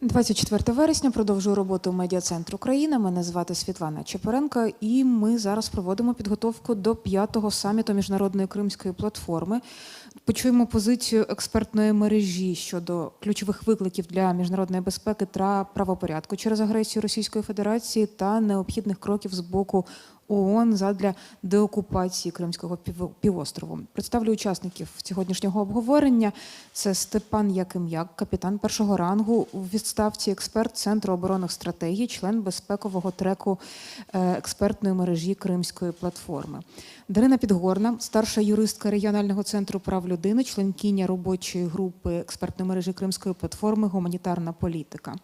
24 вересня продовжую роботу медіа-центру України. Мене звати Світлана Чепаренко, і ми зараз проводимо підготовку до п'ятого саміту міжнародної кримської платформи. Почуємо позицію експертної мережі щодо ключових викликів для міжнародної безпеки та правопорядку через агресію Російської Федерації та необхідних кроків з боку ООН задля деокупації Кримського пів- півострову. Представлю учасників сьогоднішнього обговорення. Це Степан Яким'як, капітан першого рангу у відставці, експерт Центру оборонних стратегій, член безпекового треку е, експертної мережі Кримської платформи. Дарина Підгорна, старша юристка регіонального центру прав людини, членкиня робочої групи експертної мережі Кримської платформи Гуманітарна політика.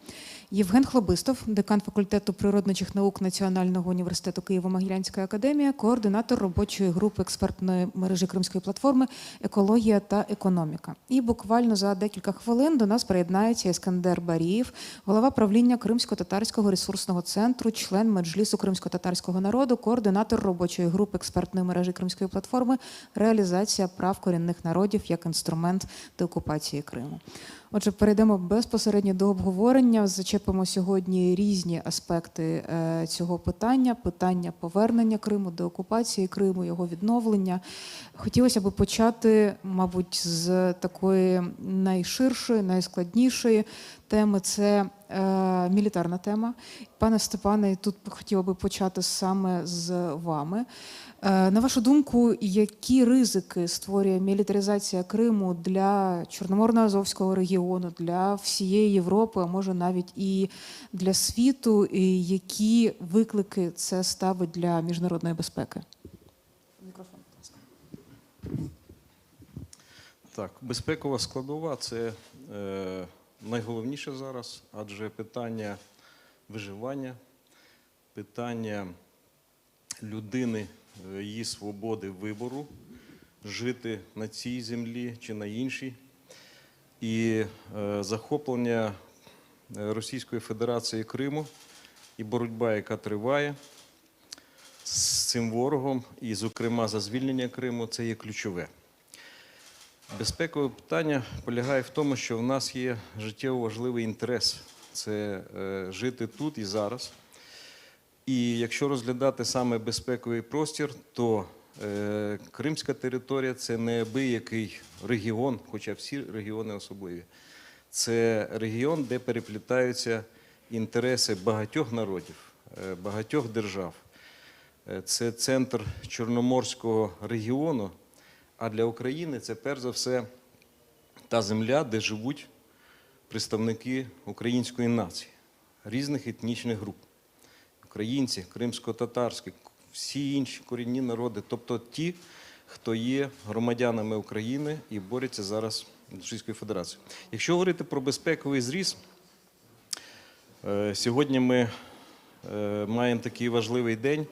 Євген Хлобистов, декан факультету природничих наук Національного університету Києво-Могилянська академія, координатор робочої групи експертної мережі Кримської платформи Екологія та економіка. І буквально за декілька хвилин до нас приєднається Іскандер Барієв, голова правління Кримсько-татарського ресурсного центру, член меджлісу кримсько-татарського народу, координатор робочої групи експертної мережі Кримської платформи Реалізація прав корінних народів як інструмент деокупації Криму. Отже, перейдемо безпосередньо до обговорення. Зачепимо сьогодні різні аспекти е, цього питання: питання повернення Криму, деокупації Криму, його відновлення. Хотілося б почати, мабуть, з такої найширшої, найскладнішої теми. Це е, мілітарна тема. Пане Степане, тут хотіла би почати саме з вами. Е, На вашу думку, які ризики створює мілітаризація Криму для Чорноморно-Азовського регіону, для всієї Європи, а може навіть і для світу, і які виклики це ставить для міжнародної безпеки? Мікрофон, будь ласка. Так, безпекова складова це е, найголовніше зараз, адже питання виживання, питання людини, її свободи вибору, жити на цій землі чи на іншій, і е, захоплення е, Російської Федерації Криму і боротьба, яка триває з цим ворогом, і, зокрема, за звільнення Криму, це є ключове. Безпекове питання полягає в тому, що в нас є життєво важливий інтерес це е, жити тут і зараз. І якщо розглядати саме безпековий простір, то е, Кримська територія це неабиякий регіон, хоча всі регіони особливі. Це регіон, де переплітаються інтереси багатьох народів, е, багатьох держав. Е, Це центр Чорноморського регіону. А для України це перш за все та земля, де живуть представники української нації, різних етнічних груп. Українці, кримсько-татарські, всі інші корінні народи, тобто ті, хто є громадянами України і борються зараз з Російською Федерацією. Якщо говорити про безпековий зріз, е, сьогодні ми е, маємо такий важливий день.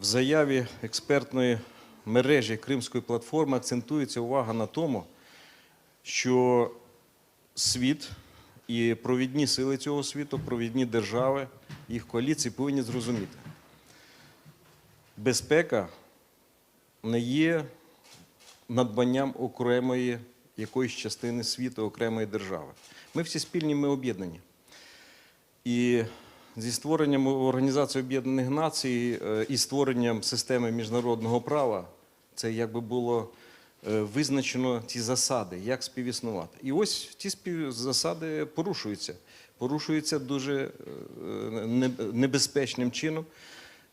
В заяві експертної мережі Кримської платформи акцентується увага на тому, що світ і провідні сили цього світу, провідні держави, їх коаліції повинні зрозуміти. Безпека не є надбанням окремої якоїсь частини світу, окремої держави. Ми всі спільні, ми об'єднані. І зі створенням Організації Об'єднаних Націй е, і створенням системи міжнародного права це якби було визначено ці засади, як співіснувати. І ось ці засади порушуються. Порушуються дуже е, небезпечним чином.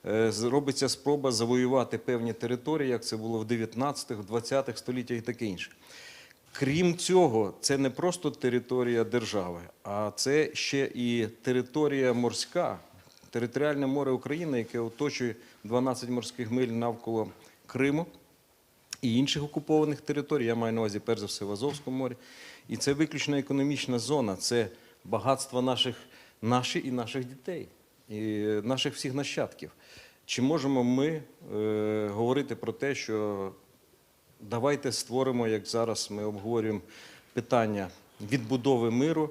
Е, Робиться спроба завоювати певні території, як це було в 19-х, 20-х століттях і таке інше. Крім цього, це не просто територія держави, а це ще і територія морська, територіальне море України, яке оточує 12 морських миль навколо Криму і інших окупованих територій. Я маю на увазі, перш за все, в Азовському морі. І це виключно економічна зона, це багатство наших, наші і наших дітей, і наших всіх нащадків. Чи можемо ми е, говорити про те, що Давайте створимо, як зараз ми обговорюємо питання відбудови миру,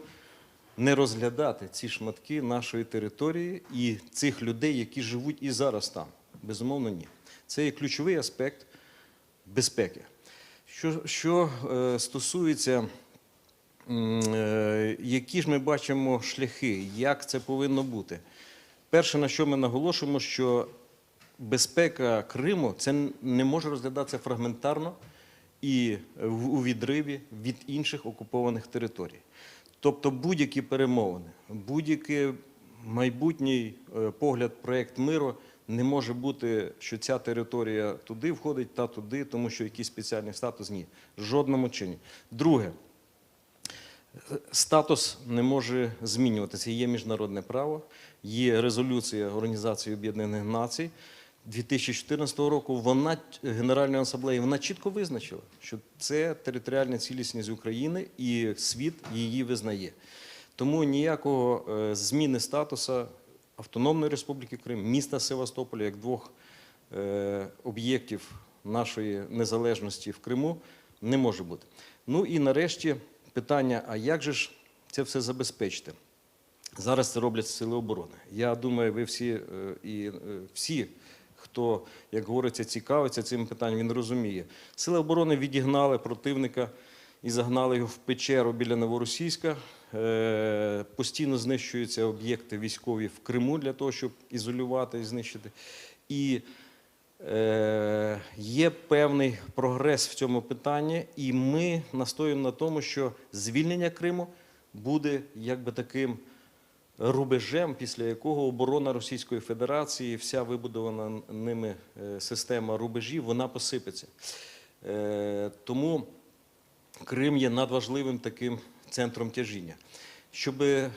не розглядати ці шматки нашої території і цих людей, які живуть і зараз там. Безумовно, ні. Це є ключовий аспект безпеки. Що, що е, стосується е, які ж ми бачимо шляхи, як це повинно бути? Перше, на що ми наголошуємо, що безпека Криму це не може розглядатися фрагментарно і в- у відриві від інших окупованих територій. Тобто будь-які перемовини, будь-який майбутній е, погляд, проєкт миру не може бути, що ця територія туди входить, та туди, тому що якийсь спеціальний статус ні. В жодному чині. Друге, Статус не може змінюватися. Є міжнародне право, є резолюція Організації Об'єднаних Націй 2014 року. Вона Генеральної асамблеї вона чітко визначила, що це територіальна цілісність України і світ її визнає. Тому ніякого е, зміни статусу Автономної Республіки Крим, міста Севастополя як двох е, об'єктів нашої незалежності в Криму не може бути. Ну і нарешті питання: а як же ж це все забезпечити? Зараз це роблять сили оборони. Я думаю, ви всі е, і е, всі, хто, як говориться, цікавиться цим питанням, він розуміє. Сили оборони відігнали противника і загнали його в печеру біля Новоросійська. Е, Постійно знищуються об'єкти військові в Криму для того, щоб ізолювати і знищити. І Е, Є певний прогрес в цьому питанні, і ми настоюємо на тому, що звільнення Криму буде якби таким рубежем, після якого оборона Російської Федерації, вся вибудована ними е, система рубежів, вона посипеться. Е, Тому Крим є надважливим таким центром тяжіння. Щоб е,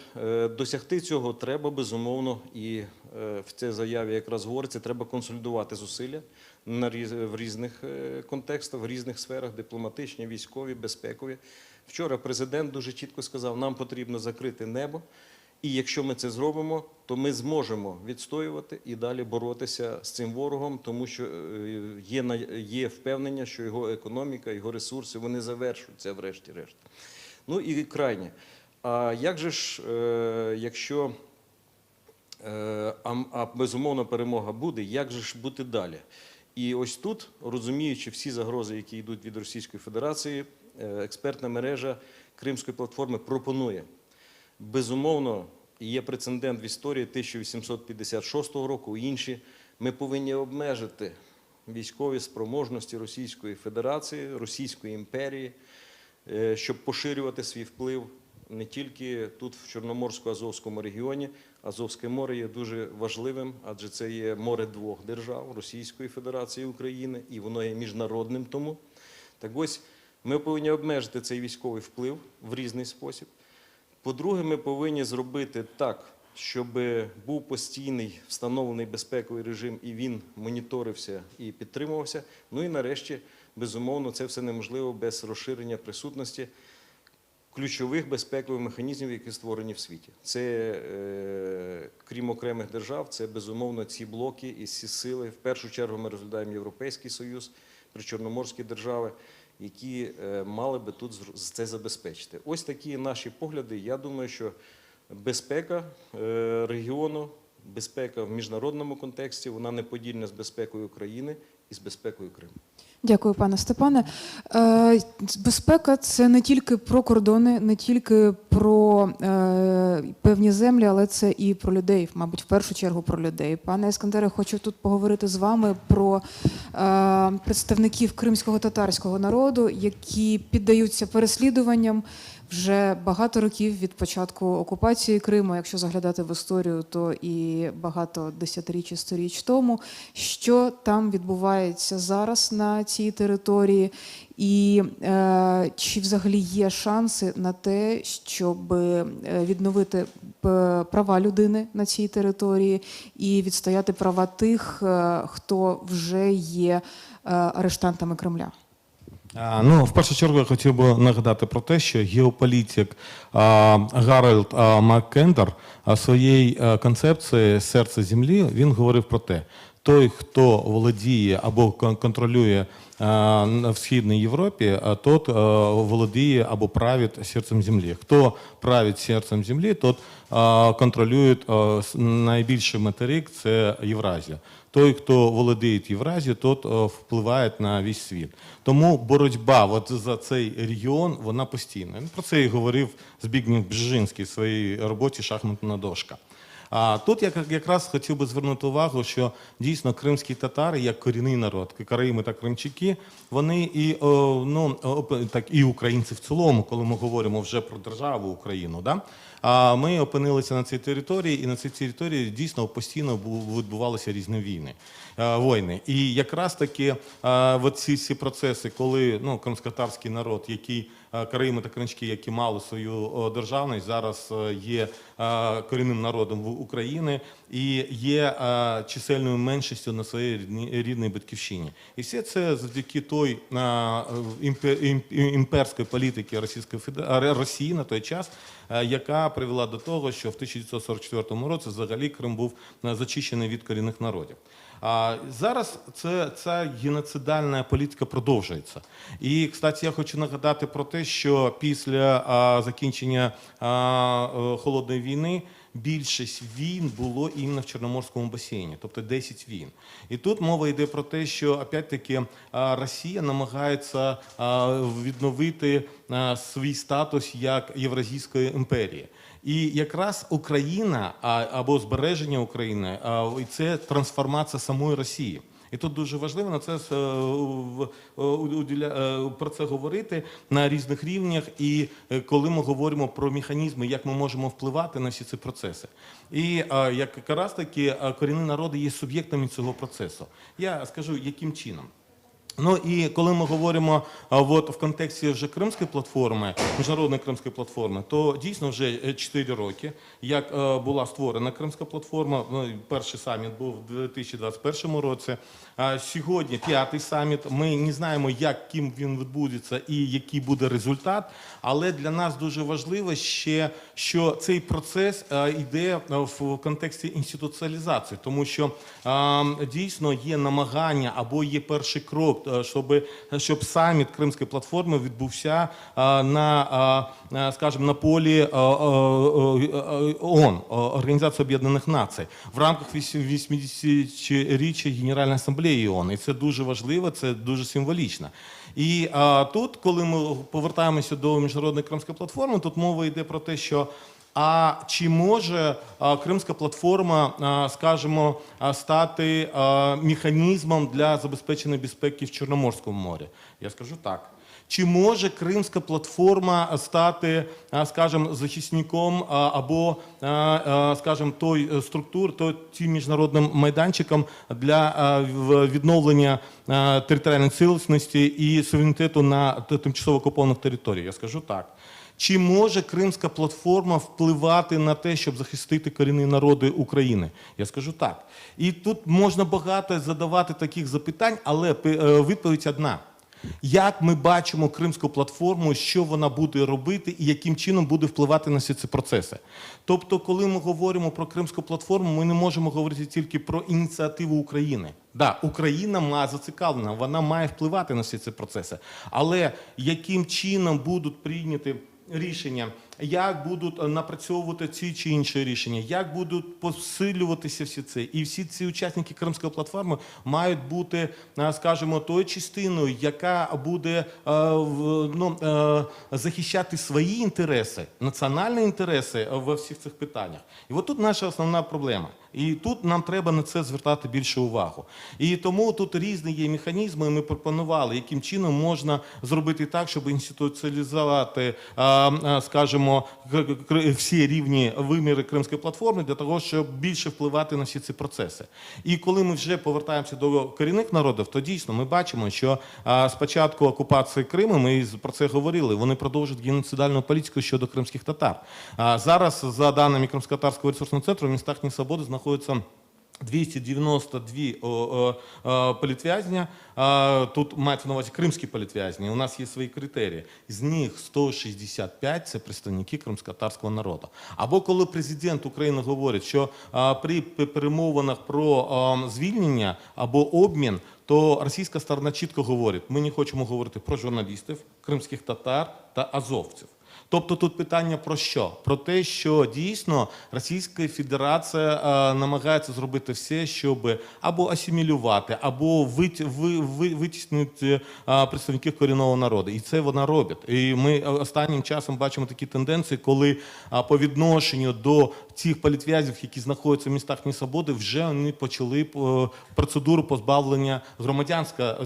досягти цього, треба безумовно, і е, в цій заяві якраз говориться, треба консолідувати зусилля в різних е, контекстах, в різних сферах дипломатичні, військові, безпекові. Вчора президент дуже чітко сказав, нам потрібно закрити небо. І якщо ми це зробимо, то ми зможемо відстоювати і далі боротися з цим ворогом, тому що е, є, є впевнення, що його економіка, його ресурси вони завершуються врешті-решт. Ну і крайнє. А як же ж, е, якщо е, а, безумовно перемога буде, як же ж бути далі? І ось тут, розуміючи всі загрози, які йдуть від Російської Федерації, експертна мережа Кримської платформи пропонує Безумовно, є прецедент в історії 1856 року, інші. Ми повинні обмежити військові спроможності Російської Федерації, Російської імперії, е, щоб поширювати свій вплив не тільки тут, в Чорноморсько-Азовському регіоні. Азовське море є дуже важливим, адже це є море двох держав Російської Федерації України, і воно є міжнародним тому. Так ось ми повинні обмежити цей військовий вплив в різний спосіб. По-друге, ми повинні зробити так, щоб був постійний встановлений безпековий режим, і він моніторився і підтримувався. Ну і нарешті, безумовно, це все неможливо без розширення присутності ключових безпекових механізмів, які створені в світі. Це, е, крім окремих держав, це безумовно ці блоки і ці сили. В першу чергу ми розглядаємо Європейський Союз, причорноморські держави, які е, мали би тут це забезпечити. Ось такі наші погляди. Я думаю, що безпека е, регіону, безпека в міжнародному контексті, вона неподільна з безпекою України і з безпекою Криму. Дякую, пане Степане. Е, Безпека це не тільки про кордони, не тільки про е, певні землі, але це і про людей, мабуть, в першу чергу про людей. Пане Ескандере, хочу тут поговорити з вами про е, представників кримського татарського народу, які піддаються переслідуванням. Вже багато років від початку окупації Криму, якщо заглядати в історію, то і багато десятиріч і сторіч тому, що там відбувається зараз на цій території, і е, чи взагалі є шанси на те, щоб е, відновити права людини на цій території і відстояти права тих, е, хто вже є е, арештантами Кремля? Ну, в першу чергу я хотів би нагадати про те, що геополітик Гарольд Маккендер своєї концепції серце землі він говорив про те, той, хто володіє або кон- контролює в Східній Європі, а тот володіє або править серцем землі. Хто править серцем землі, тот контролює найбільший материк це Євразія. той, хто володіє Євразією, тот е, впливає на весь світ. Тому боротьба от за цей регіон вона постійна. Про це і говорив Збігнєв Бжезинський в своїй роботі Шахматна дошка. А тут я якраз хотів би звернути увагу, що дійсно кримські татари, як корінний народ, Карими та Кримчаки, вони і ну так і українці в цілому, коли ми говоримо вже про державу Україну, да а ми опинилися на цій території, і на цій території дійсно постійно відбувалися різні війни, е, війни. І якраз таки е, ці всі процеси, коли ну кримськотарський народ, який е, та Кримчаки, які мали свою державність, зараз е, є е, корінним народом в України і є е, чисельною меншістю на своїй рідній- батьківщині. І все це завдяки той е, імперської політики Російської Росії на той час, е, яка привела до того, що в 1944 році взагалі Крим був е, зачищений від корінних народів. А зараз це ця геноцидальна політика продовжується. І, кстати, я хочу нагадати про те, що після а, закінчення а, е, холодної війни більшість війн було іменно в Чорноморському басейні, тобто 10 війн. І тут мова йде про те, що опять-таки Росія намагається відновити свій статус як Євразійської імперії. І якраз Україна або збереження України це трансформація самої Росії. І тут дуже важливо на це е, е, е, про це говорити на різних рівнях. І коли ми говоримо про механізми, як ми можемо впливати на всі ці процеси. І як якраз таки корінні народи є суб'єктами цього процесу. Я скажу, яким чином. Ну і коли ми говоримо а, от, в контексті вже Кримської платформи, міжнародної Кримської платформи, то дійсно вже 4 роки, як е, була створена Кримська платформа. Ну, перший саміт був у 2021 році. А сьогодні п'ятий саміт. Ми не знаємо, як ким він відбудеться і який буде результат. Але для нас дуже важливо ще, що цей процес е, йде е, в контексті інституціалізації, тому що е, дійсно є намагання або є перший крок, е, щоб, щоб саміт Кримської платформи відбувся е, на, е, е, скажімо, на полі е, е, е, ООН, е, Організації Об'єднаних Націй, в рамках 80-річчя Генеральної асамблеї ООН. І це дуже важливо, це дуже символічно. І тут, коли ми повертаємося до міжнародної кримської платформи, тут мова йде про те, що а чи може Кримська платформа, а, скажімо, стати механізмом для забезпечення безпеки в Чорноморському морі? Я скажу так. Чи може Кримська платформа стати, скажімо, захисником або, скажімо, той е, структур, то тим міжнародним майданчиком для відновлення територіальної цілісності і суверенітету на тимчасово окупованих територіях? Я скажу так. Чи може Кримська платформа впливати на те, щоб захистити корінні народи України? Я скажу так. І тут можна багато задавати таких запитань, але е, відповідь одна. Як ми бачимо Кримську платформу, що вона буде робити і яким чином буде впливати на всі ці процеси? Тобто, коли ми говоримо про Кримську платформу, ми не можемо говорити тільки про ініціативу України. Да, Україна має зацікавлена, вона має впливати на всі ці процеси. Але яким чином будуть прийняті рішення, як будуть напрацьовувати ці чи інші рішення, як будуть посилюватися всі це. І всі ці учасники Кримської платформи мають бути, е, скажімо, тою частиною, яка буде е, ну, е, захищати свої інтереси, національні інтереси во всіх цих питаннях. І от тут наша основна проблема. І тут нам треба на це звертати більше увагу. І тому тут різні є механізми. Ми пропонували, яким чином можна зробити так, щоб інституціалізувати, скажімо, всі рівні виміри Кримської платформи для того, щоб більше впливати на всі ці процеси. І коли ми вже повертаємося до корінних народів, то дійсно ми бачимо, що а, з початку окупації Криму ми про це говорили. Вони продовжують геноцидальну політику щодо кримських татар. А зараз, за даними Кримсько-татарського ресурсного центру, в містах Несвободи знаходиться 292 о, о, політв'язня. Тут мається на увазі кримські політв'язні. У нас є свої критерії. З них 165 – це представники кримськотарського народу. Або коли президент України говорить, що при перемовинах про звільнення або обмін, то російська сторона чітко говорить: ми не хочемо говорити про журналістів, кримських татар та азовців. Тобто тут питання про що? Про те, що дійсно Російська Федерація е, намагається зробити все, щоб або асимілювати, або вит, ви, е, представників корінного народу. І це вона робить. І ми останнім часом бачимо такі тенденції, коли е, по відношенню до тих політв'язів, які знаходяться в містах Несвободи, вже вони почали е, процедуру позбавлення громадянська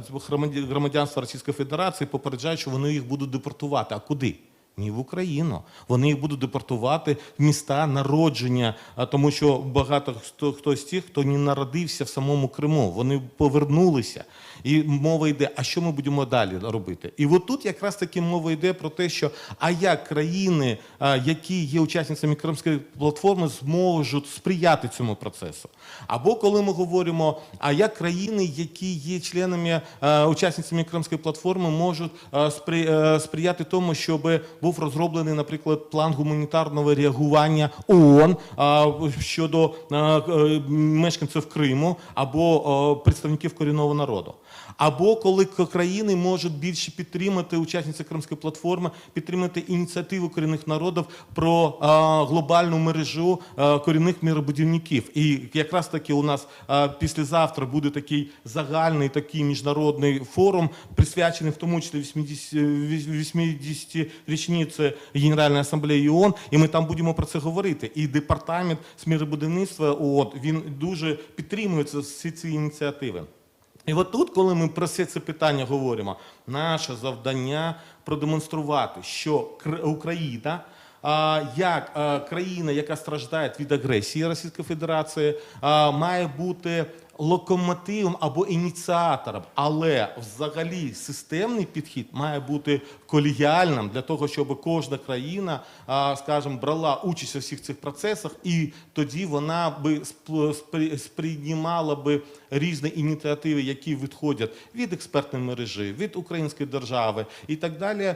громадянства Російської Федерації, попереджають, що вони їх будуть депортувати. А куди? Ні, в Україну. Вони їх будуть депортувати в міста народження, тому що багато хто, хто з тих, хто не народився в самому Криму, вони повернулися. І мова йде, а що ми будемо далі робити? І от тут якраз таки мова йде про те, що а як країни, які є учасницями Кримської платформи, зможуть сприяти цьому процесу. Або коли ми говоримо, а як країни, які є членами учасницями Кримської платформи, можуть е, сприяти тому, щоб був розроблений, наприклад, план гуманітарного реагування ООН щодо е, мешканців Криму або представників корінного народу. Або коли країни можуть більше підтримати учасниці Кримської платформи, підтримати ініціативу корінних народів про глобальну мережу корінних міробудівників. І якраз таки у нас післязавтра буде такий загальний такий міжнародний форум, присвячений в тому числі 80 80-річниці Генеральної асамблеї ООН, і ми там будемо про це говорити. І департамент з міробудівництва ООН, він дуже підтримує всі ці ініціативи. І от тут, коли ми про все це питання говоримо, наше завдання продемонструвати, що Кр- Україна. Як країна, яка страждає від агресії Російської Федерації, має бути локомотивом або ініціатором, але взагалі системний підхід має бути колегіальним для того, щоб кожна країна, скажімо, брала участь у всіх цих процесах, і тоді вона би сп- сприймала би різні ініціативи, які відходять від експертної мережі, від української держави і так далі,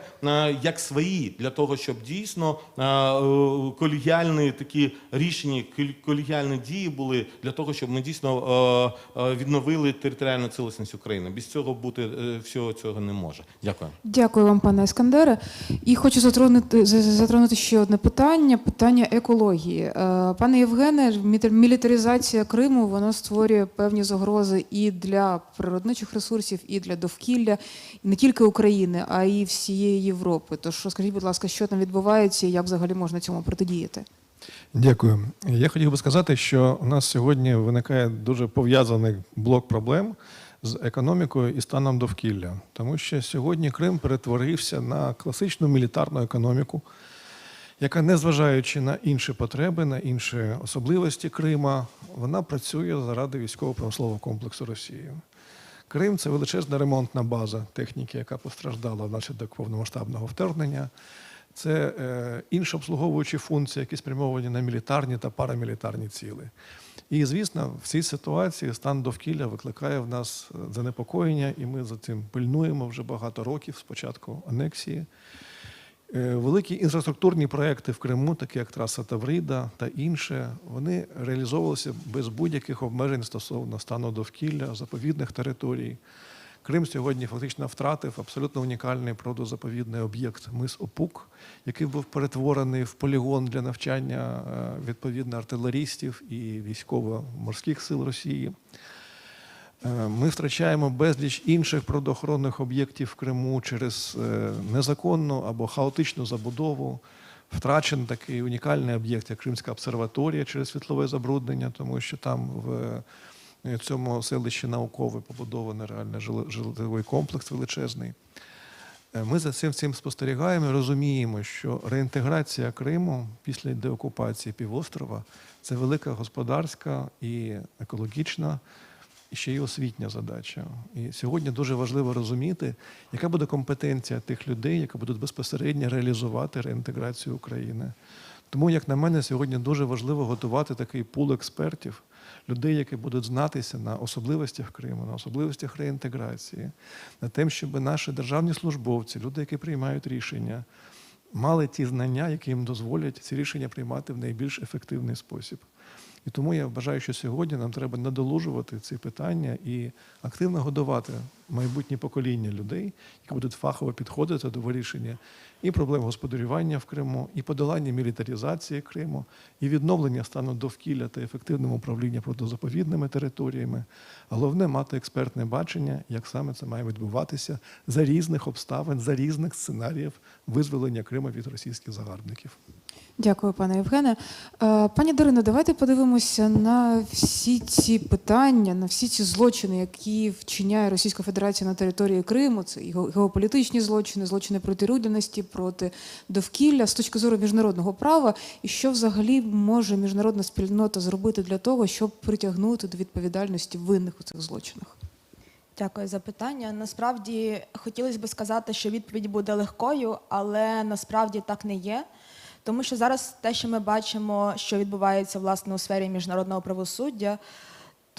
як свої, для того, щоб дійсно е, колегіальні такі рішення, колегіальні дії були для того, щоб ми дійсно е, відновили територіальну цілісність України. Без цього бути е, всього цього не може. Дякую. Дякую вам, пане Ескандере. І хочу затронути, за- за- затронути ще одне питання: питання екології. Е, Пане Євгене, мілітаризація Криму вона створює певні загрози і для природничих ресурсів, і для довкілля, не тільки України, а й всієї Європи. Тож розкажіть, будь ласка, що там відбувається і як взагалі можна цьому протидіяти? Дякую. Я хотів би сказати, що у нас сьогодні виникає дуже пов'язаний блок проблем з економікою і станом довкілля, тому що сьогодні Крим перетворився на класичну мілітарну економіку, яка, незважаючи на інші потреби, на інші особливості Крима, вона працює заради військово-промислового комплексу Росії. Крим це величезна ремонтна база техніки, яка постраждала внаслідок повномасштабного вторгнення. Це е, інші обслуговуючі функції, які спрямовані на мілітарні та парамілітарні ціли. І, звісно, в цій ситуації стан довкілля викликає в нас е, занепокоєння, і ми за цим пильнуємо вже багато років з початку анексії. Е, Великі інфраструктурні проекти в Криму, такі як траса Таврида та інше, вони реалізовувалися без будь-яких обмежень стосовно стану довкілля, заповідних територій. Крим сьогодні фактично втратив абсолютно унікальний природозаповідний об'єкт мис Опук, який був перетворений в полігон для навчання е, відповідно артилерістів і військово-морських сил Росії. Е, Ми втрачаємо безліч інших природоохоронних об'єктів в Криму через е, незаконну або хаотичну забудову. Втрачений такий унікальний об'єкт, як Кримська обсерваторія через світлове забруднення, тому що там в е, цьому селищі наукове побудований реально житловий комплекс величезний. Е, Ми за цим всім спостерігаємо і розуміємо, що реінтеграція Криму після деокупації півострова це велика господарська і екологічна, і ще й освітня задача. І сьогодні дуже важливо розуміти, яка буде компетенція тих людей, які будуть безпосередньо реалізувати реінтеграцію України. Тому, як на мене, сьогодні дуже важливо готувати такий пул експертів, людей, які будуть знатися на особливостях Криму, на особливостях реінтеграції, на тим, щоб наші державні службовці, люди, які приймають рішення, мали ті знання, які їм дозволять ці рішення приймати в найбільш ефективний спосіб. І тому я вважаю, що сьогодні нам треба надолужувати ці питання і активно годувати майбутнє покоління людей, які будуть фахово підходити до вирішення і проблем господарювання в Криму, і подолання мілітаризації Криму, і відновлення стану довкілля та ефективного управління протизаповідними територіями. Головне мати експертне бачення, як саме це має відбуватися за різних обставин, за різних сценаріїв визволення Криму від російських загарбників. Дякую, пане Євгене. Е, Пані Дарино, давайте подивимося на всі ці питання, на всі ці злочини, які вчиняє Російська Федерація на території Криму. Це геополітичні злочини, злочини проти людяності, проти довкілля з точки зору міжнародного права. І що взагалі може міжнародна спільнота зробити для того, щоб притягнути до відповідальності винних у цих злочинах? Дякую за питання. Насправді хотілося б сказати, що відповідь буде легкою, але насправді так не є. Тому що зараз те, що ми бачимо, що відбувається власне у сфері міжнародного правосуддя,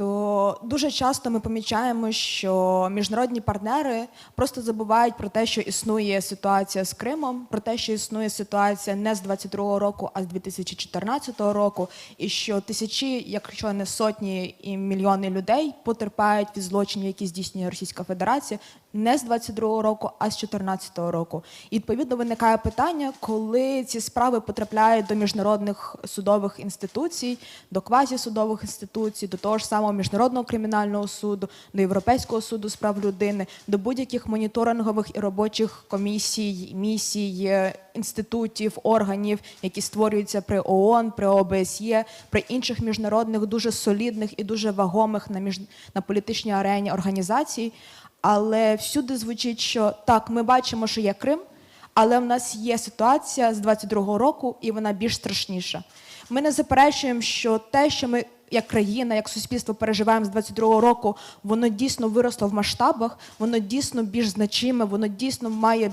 то дуже часто ми помічаємо, що міжнародні партнери просто забувають про те, що існує ситуація з Кримом, про те, що існує ситуація не з 22-го року, а з 2014 року, і що тисячі, якщо не сотні і мільйони людей потерпають від злочинів, які здійснює Російська Федерація, не з 22-го року, а з 2014 року. І відповідно виникає питання, коли ці справи потрапляють до міжнародних судових інституцій, до квазісудових інституцій, до того ж самого міжнародного кримінального суду, до Європейського суду з прав людини, до будь-яких моніторингових і робочих комісій, місій, е, інститутів, органів, які створюються при ООН, при ОБСЄ, при інших міжнародних дуже солідних і дуже вагомих на між на політичній арені організацій. Але всюди звучить, що так, ми бачимо, що є Крим, але в нас є ситуація з 22-го року, і вона більш страшніша. Ми не заперечуємо, що те, що ми як країна, як суспільство переживаємо з 22-го року, воно дійсно виросло в масштабах, воно дійсно більш значиме, воно дійсно має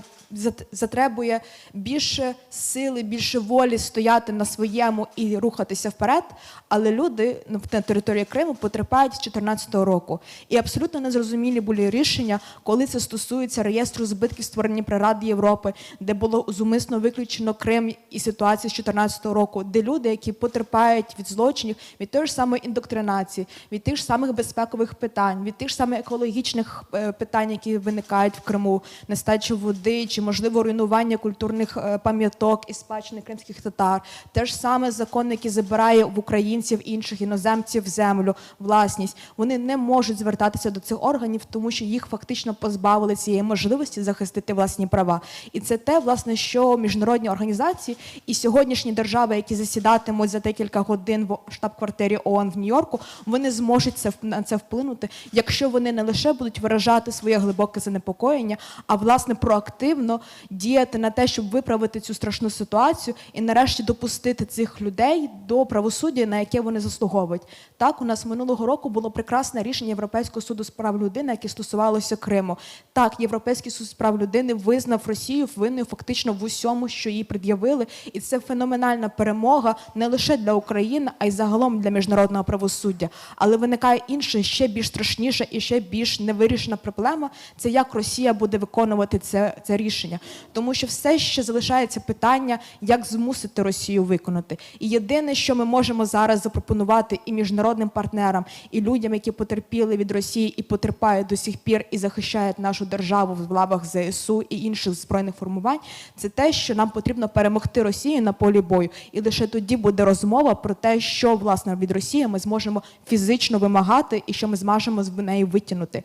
затребує більше сили, більше волі стояти на своєму і рухатися вперед. Але люди ну, на території Криму потерпають з 2014 року. І абсолютно незрозумілі були рішення, коли це стосується реєстру збитків, створені при Раді Європи, де було зумисно виключено Крим і ситуацію з 2014 року, де люди, які потерпають від злочинів, від тої ж самої індоктринації, від тих ж самих безпекових питань, від тих ж самих екологічних е, питань, які виникають в Криму, нестачі води чи можливо руйнування культурних е, пам'яток і спадщини кримських татар, те ж саме закон, який забирає в українців інших іноземців землю, власність. Вони не можуть звертатися до цих органів, тому що їх фактично позбавили цієї можливості захистити власні права. І це те, власне, що міжнародні організації і сьогоднішні держави, які засідатимуть за декілька годин в штаб-квартирі ООН в Нью-Йорку, вони зможуть це на це вплинути, якщо вони не лише будуть виражати своє глибоке занепокоєння, а власне проактивно діяти на те, щоб виправити цю страшну ситуацію і нарешті допустити цих людей до правосуддя, на яке вони заслуговують. Так, у нас минулого року було прекрасне рішення Європейського суду з прав людини, яке стосувалося Криму. Так, Європейський суд з прав людини визнав Росію винною фактично в усьому, що їй пред'явили, і це феноменальна перемога не лише для України, а й загалом для міжнародного правосуддя. Але виникає інше, ще більш страшніша і ще більш невирішена проблема. Це як Росія буде виконувати це, це рішення, тому що все ще залишається питання, як змусити Росію виконати. І єдине, що ми можемо зараз запропонувати і міжнародним партнерам, і людям, які потерпіли від Росії і потерпають до сих пір і захищають нашу державу в лавах ЗСУ і інших збройних формувань, це те, що нам потрібно перемогти Росію на полі бою. І лише тоді буде розмова про те, що власне від Росії ми зможемо фізично вимагати і що ми зможемо з неї витягнути.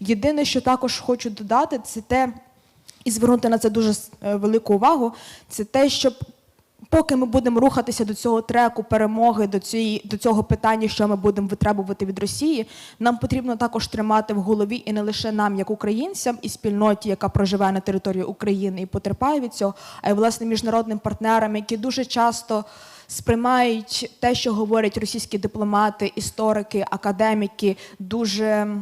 Єдине, що також хочу додати, це те, і звернути на це дуже е, велику увагу, це те, щоб поки ми будемо рухатися до цього треку перемоги, до, цієї, до цього питання, що ми будемо витребувати від Росії, нам потрібно також тримати в голові і не лише нам, як українцям, і спільноті, яка проживає на території України і потерпає від цього, а й власне міжнародним партнерам, які дуже часто сприймають те, що говорять російські дипломати, історики, академіки, дуже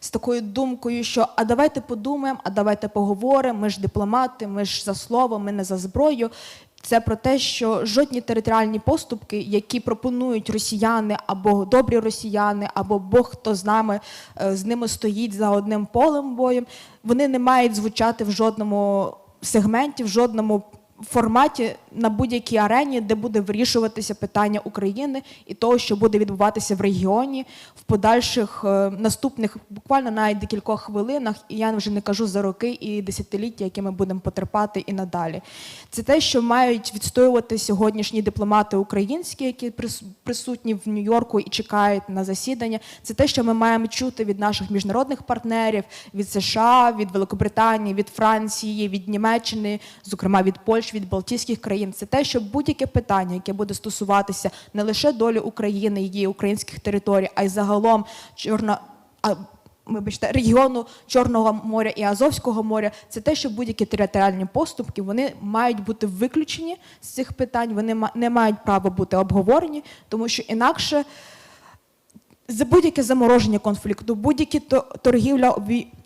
з такою думкою, що а давайте подумаємо, а давайте поговоримо. Ми ж дипломати, ми ж за слово, ми не за зброю. Це про те, що жодні територіальні поступки, які пропонують росіяни або добрі росіяни, або Бог хто з нами е, з ними стоїть за одним полем боєм, вони не мають звучати в жодному сегменті, в жодному форматі на будь-якій арені, де буде вирішуватися питання України і того, що буде відбуватися в регіоні в подальших е, наступних, буквально навіть декількох хвилинах, і я вже не кажу за роки і десятиліття, які ми будемо потерпати і надалі. Це те, що мають відстоювати сьогоднішні дипломати українські, які прис- присутні в Нью-Йорку і чекають на засідання. Це те, що ми маємо чути від наших міжнародних партнерів, від США, від Великобританії, від Франції, від Німеччини, зокрема від Польщі, від Балтійських країн. Це те, що будь-яке питання, яке буде стосуватися не лише долі України, її українських територій, а й загалом чорно. Вибачте, регіону Чорного моря і Азовського моря, це те, що будь-які територіальні поступки вони мають бути виключені з цих питань, вони не мають права бути обговорені, тому що інакше за будь-яке замороження конфлікту, будь-які то- торгівля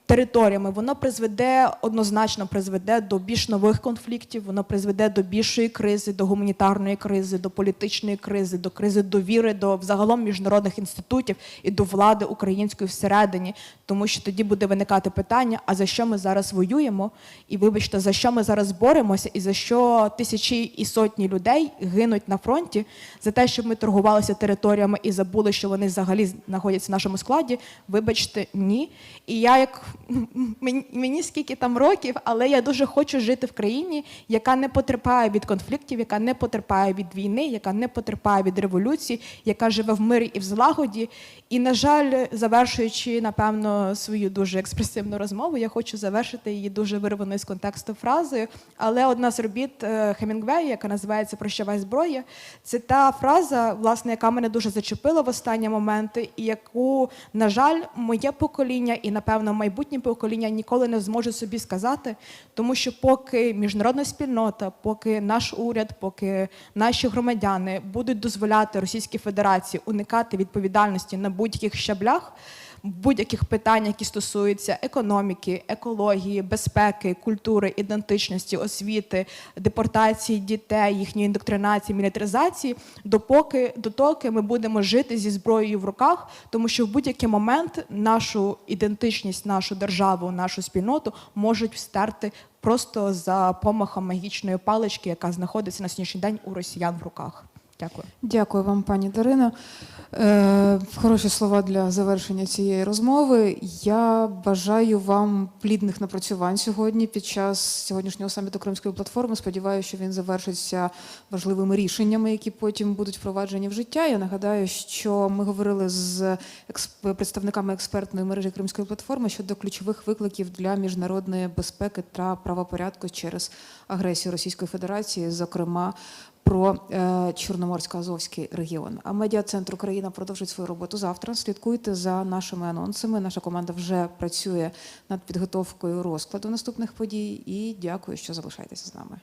територіями, воно призведе однозначно призведе до більш нових конфліктів, воно призведе до більшої кризи, до гуманітарної кризи, до політичної кризи, до кризи довіри до взагалом міжнародних інститутів і до влади української всередині, тому що тоді буде виникати питання: а за що ми зараз воюємо? І вибачте, за що ми зараз боремося, і за що тисячі і сотні людей гинуть на фронті за те, щоб ми торгувалися територіями і забули, що вони взагалі знаходяться в нашому складі. Вибачте, ні. І я як мені, скільки там років, але я дуже хочу жити в країні, яка не потерпає від конфліктів, яка не потерпає від війни, яка не потерпає від революції, яка живе в мирі і в злагоді. І, на жаль, завершуючи, напевно, свою дуже експресивну розмову, я хочу завершити її дуже вирваною з контексту фразою. Але одна з робіт е, Хемінгвея, яка називається Прощавай зброя, це та фраза, власне, яка мене дуже зачепила в останні моменти, і яку, на жаль, моє покоління і, напевно, майбутнє покоління ніколи не зможе собі сказати, тому що поки міжнародна спільнота, поки наш уряд, поки наші громадяни будуть дозволяти Російській Федерації уникати відповідальності на будь-яких щаблях. Будь-яких питань, які стосуються економіки, екології, безпеки, культури, ідентичності, освіти, депортації дітей, їхньої індоктринації, мілітаризації, допоки дотоки ми будемо жити зі зброєю в руках, тому що в будь-який момент нашу ідентичність, нашу державу, нашу спільноту можуть стерти просто за помахом магічної палички, яка знаходиться на сьогоднішній день у росіян в руках. Дякую. Дякую вам, пані Дарина. Е, хороші слова для завершення цієї розмови. Я бажаю вам плідних напрацювань сьогодні під час сьогоднішнього саміту Кримської платформи. Сподіваюся, що він завершиться важливими рішеннями, які потім будуть впроваджені в життя. Я нагадаю, що ми говорили з представниками експертної мережі Кримської платформи щодо ключових викликів для міжнародної безпеки та правопорядку через агресію Російської Федерації, зокрема про е, Чорноморсько-Азовський регіон. А медіа-центр Україна продовжить свою роботу завтра. Слідкуйте за нашими анонсами. Наша команда вже працює над підготовкою розкладу наступних подій. І дякую, що залишаєтеся з нами.